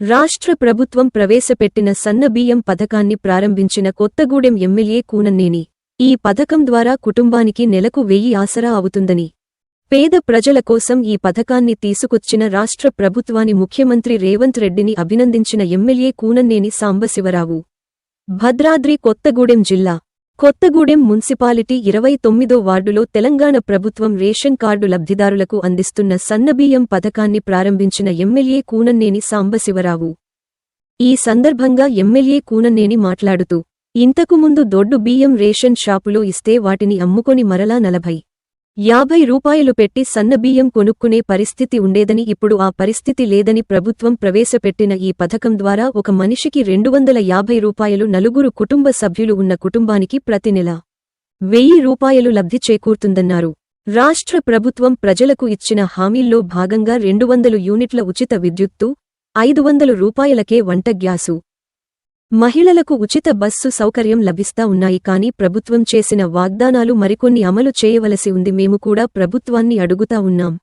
రాష్ట్ర ప్రభుత్వం ప్రవేశపెట్టిన సన్నబియ్యం పథకాన్ని ప్రారంభించిన కొత్తగూడెం ఎమ్మెల్యే కూనన్నేని. ఈ పథకం ద్వారా కుటుంబానికి నెలకు వెయ్యి ఆసరా అవుతుందని. పేద ప్రజల కోసం ఈ పథకాన్ని తీసుకొచ్చిన రాష్ట్ర ప్రభుత్వాన్ని ముఖ్యమంత్రి రేవంత్ రెడ్డిని అభినందించిన ఎమ్మెల్యే కూనన్నేని సాంబశివరావు. భద్రాద్రి కొత్తగూడెం జిల్లా. కొత్తగూడెం మున్సిపాలిటీ ఇరవై తొమ్మిదో వార్డులో తెలంగాణ ప్రభుత్వం రేషన్ కార్డు లబ్ధిదారులకు అందిస్తున్న సన్నబియ్యం పథకాన్ని ప్రారంభించిన ఎమ్మెల్యే కూనన్నేని సాంబశివరావు. ఈ సందర్భంగా ఎమ్మెల్యే కూనన్నేని మాట్లాడుతూ ఇంతకు ముందు దొడ్డు బియ్యం రేషన్ షాపులో ఇస్తే వాటిని అమ్ముకొని మరలా నలభై యాభై రూపాయలు పెట్టి సన్నబియ్యం కొనుక్కునే పరిస్థితి ఉండేదని ఇప్పుడు ఆ పరిస్థితి లేదని ప్రభుత్వం ప్రవేశపెట్టిన ఈ పథకం ద్వారా ఒక మనిషికి రెండు వందల యాభై రూపాయలు నలుగురు కుటుంబ సభ్యులు ఉన్న కుటుంబానికి ప్రతి నెల వెయ్యి రూపాయలు లబ్ధి చేకూరుతుందన్నారు. రాష్ట్ర ప్రభుత్వం ప్రజలకు ఇచ్చిన హామీల్లో భాగంగా రెండు వందలు యూనిట్ల ఉచిత విద్యుత్తు ఐదు వందలు రూపాయలకే వంట గ్యాసు మహిళలకు ఉచిత బస్సు సౌకర్యం లభిస్తా ఉన్నాయి కానీ ప్రభుత్వం చేసిన వాగ్దానాలు మరికొన్ని అమలు చేయవలసి ఉంది. మేము కూడా ప్రభుత్వాన్ని అడుగుతా ఉన్నాం.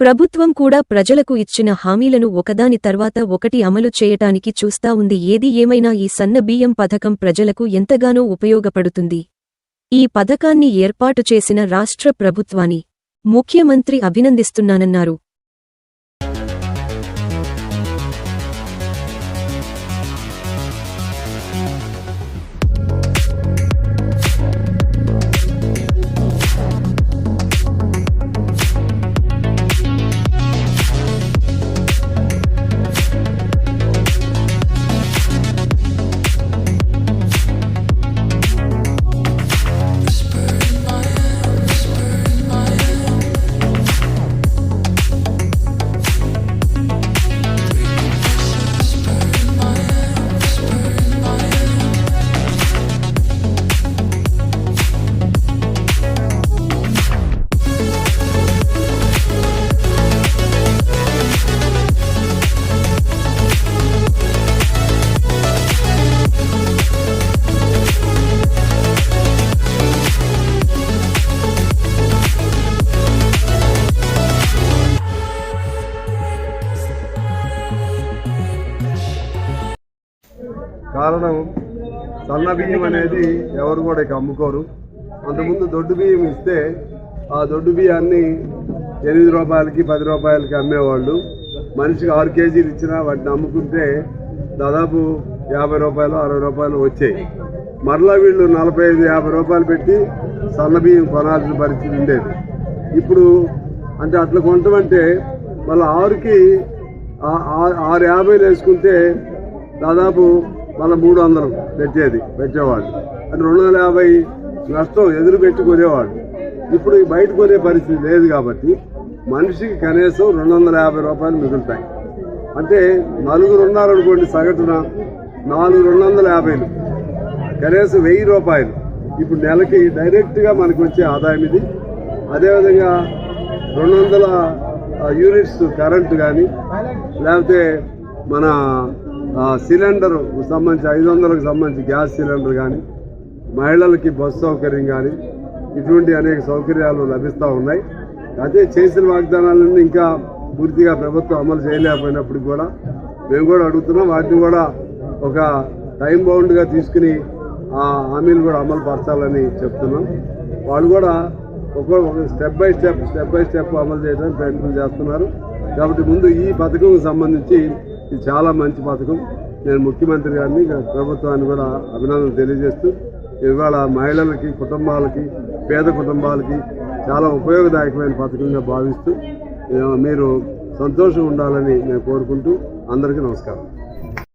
ప్రభుత్వం కూడా ప్రజలకు ఇచ్చిన హామీలను ఒకదాని తర్వాత ఒకటి అమలు చేయటానికి చూస్తా ఉంది. ఏది ఏమైనా ఈ సన్న బియ్యం పథకం ప్రజలకు ఎంతగానో ఉపయోగపడుతుంది. ఈ పథకాన్ని ఏర్పాటు చేసిన రాష్ట్ర ప్రభుత్వాన్ని ముఖ్యమంత్రి అభినందిస్తున్నానన్నారు. కారణం సన్న బియ్యం అనేది ఎవరు కూడా ఇక అమ్ముకోరు. అంతకుముందు దొడ్డు బియ్యం ఇస్తే ఆ దొడ్డు బియ్యాన్ని ఎనిమిది రూపాయలకి పది రూపాయలకి అమ్మేవాళ్ళు. మనిషికి ఆరు కేజీలు ఇచ్చినా వాటిని అమ్ముకుంటే దాదాపు యాభై రూపాయలు అరవై రూపాయలు వచ్చాయి. మరలా వీళ్ళు నలభై ఐదు యాభై రూపాయలు పెట్టి సన్న బియ్యం కొనాల్సిన పరిస్థితి ఉండేది. ఇప్పుడు అంటే అట్లా కొంటామంటే మళ్ళీ ఆరుకి ఆరు యాభైలు వేసుకుంటే దాదాపు మళ్ళీ మూడు వందలు పెట్టేది పెట్టేవాడు అంటే రెండు వందల యాభై నష్టం ఎదురు పెట్టి కొనేవాడు ఇప్పుడు బయట కొనే పరిస్థితి లేదు కాబట్టి మనిషికి కనీసం రెండు వందల యాభై రూపాయలు మిగులుతాయి. అంటే నలుగురు ఉన్నారనుకోండి సగటున నాలుగు రెండు వందల యాభైలు కనీసం వెయ్యి రూపాయలు. ఇప్పుడు నెలకి డైరెక్ట్గా మనకు వచ్చే ఆదాయం ఇది. అదేవిధంగా రెండు వందల యూనిట్స్ కరెంటు కానీ లేకపోతే మన సిలిండర్ సంబంధించి ఐదు వందలకు సంబంధించి గ్యాస్ సిలిండర్ కానీ మహిళలకి బస్సు సౌకర్యం కానీ ఇటువంటి అనేక సౌకర్యాలు లభిస్తూ ఉన్నాయి. అదే చేసిన వాగ్దానాలన్నీ ఇంకా పూర్తిగా ప్రభుత్వం అమలు చేయలేకపోయినప్పటికి కూడా మేము కూడా అడుగుతున్నాం. వాటిని కూడా ఒక టైం బౌండ్గా తీసుకుని ఆ హామీలు కూడా అమలు పరచాలని చెప్తున్నాం. వాళ్ళు కూడా ఒక step by step step by step అమలు చేయడానికి ప్రయత్నం చేస్తున్నారు. కాబట్టి ముందు ఈ పథకం సంబంధించి ఇది చాలా మంచి పథకం. నేను ముఖ్యమంత్రి గారిని ప్రభుత్వాన్ని కూడా అభినందనలు తెలియజేస్తూ ఇవాళ మహిళలకి కుటుంబాలకి పేద కుటుంబాలకి చాలా ఉపయోగదాయకమైన పథకంగా భావిస్తూ మీరు సంతోషం ఉండాలని నేను కోరుకుంటూ అందరికీ నమస్కారం.